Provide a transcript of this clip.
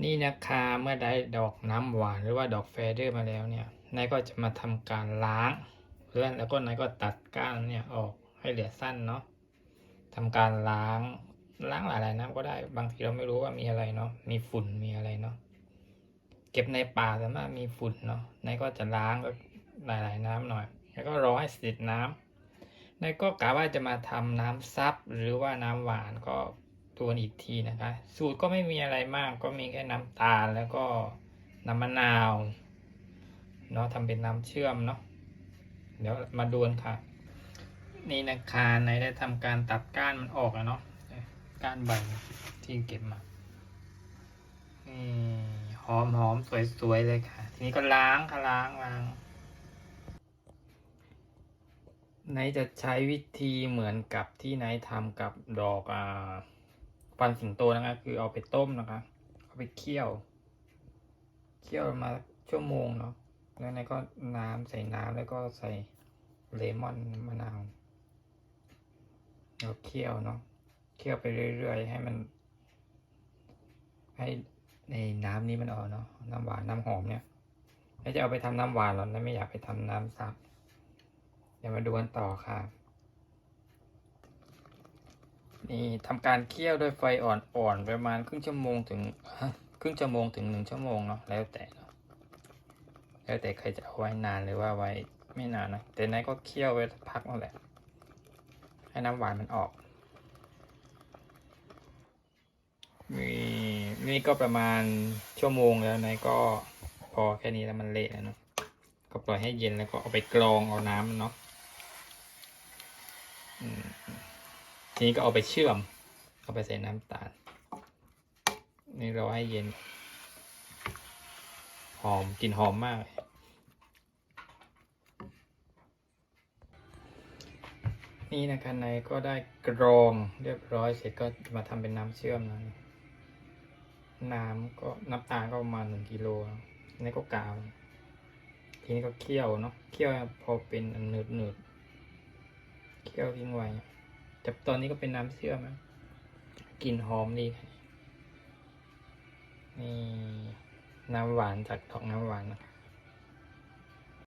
นี่นะคะเมื่อได้ดอกน้ำหวานหรือว่าดอกแฟเดอร์มาแล้วเนี่ยนายก็จะมาทำการล้างเพื่อนแล้วก็นายก็ตัดก้านเนี่ยออกให้เหลือสั้นเนาะทำการล้างล้างหลายๆน้ำก็ได้ บางทีเราไม่รู้ว่ามีอะไรเนาะมีฝุ่นมีอะไรเนาะเก็บในป่าส่วนมากมีฝุ่นเนาะนายก็จะล้างก็หลายๆน้ำหน่อย แล้วก็รอให้สร็จน้ำนายก็กะว่าจะมาทำน้ำซับหรือว่าน้ำหวานก็ ตัวอีกทีนะคะ สูตรก็ไม่มีอะไรมากก็มีแค่น้ำตาลแล้วก็น้ำมะนาวเนาะทำเป็นน้ำเชื่อมเนาะเดี๋ยวมาดูนค่ะ นี่นะคะในได้ทำการตัดก้านมันออกแล้วเนาะก้านใบที่เก็บมานี่หอมหอมสวยๆเลยค่ะ ทีนี้ก็ล้างค่ะล้างล้างไนจะใช้วิธีเหมือนกับที่ไนทำกับดอกอ่า ฟันสิงโตนะคะคือเอาไปต้มนะคะ เอาไปเคี่ยว เคี่ยวมาชั่วโมงเนาะแล้วนก็น้ำใส่น้ำแล้วก็ใส่เลมอนมะนาวแล้วเคี่ยวเนาะเคี่ยวไปเรื่อยๆ ให้มัน ให้ในน้ำนี้มันออกเนาะน้ำหวานน้ำหอมเนี่ยไม่จะเอาไปทำน้ำหวานหรอนะไม่อยากไปทำน้ำซับเดี๋ยวมาดูกันต่อค่ะ นี่ทำการเคี่ยวด้วยไฟอ่อนๆประมาณครึ่งชั่วโมงถึงครึ่งชั่วโมงถึงหนึ่งชั่วโมงเนาะแล้วแต่เนาะแล้วแต่ใครจะเอาไว้นานหรือว่าไว้ไม่นานนะแต่นายก็เคี่ยวไว้สักพักนั่นแหละให้น้ำหวานมันออกนี่นี่ก็ประมาณชั่วโมงแล้วนายก็พอแค่นี้แล้วมันเละแล้วเนาะก็ปล่อยให้เย็นแล้วก็เอาไปกรองเอาน้ำเนาะอืม ทีนี้ก็เอาไปเชื่อม เอาไปใส่น้ำตาล นี่เราให้เย็น หอมกลิ่นหอมมาก นี่นะคะในก็ได้กรองเรียบร้อยเสร็จก็มาทำเป็นน้ำเชื่อมนะน้ำก็น้ำตาลก็ประมาณหนึ่งกิโลนะนี่ก็กาว ทีนี้ก็เคี่ยวเนาะ เคี่ยวพอเป็นอันเนืดเนืดๆเคี่ยวทิ้งไว้ แต่ตอนนี้ก็เป็นน้ำเชื่อมนะกลิ่นหอมดี นี่ น้ำหวานจากดอกน้ำหวานนะคะ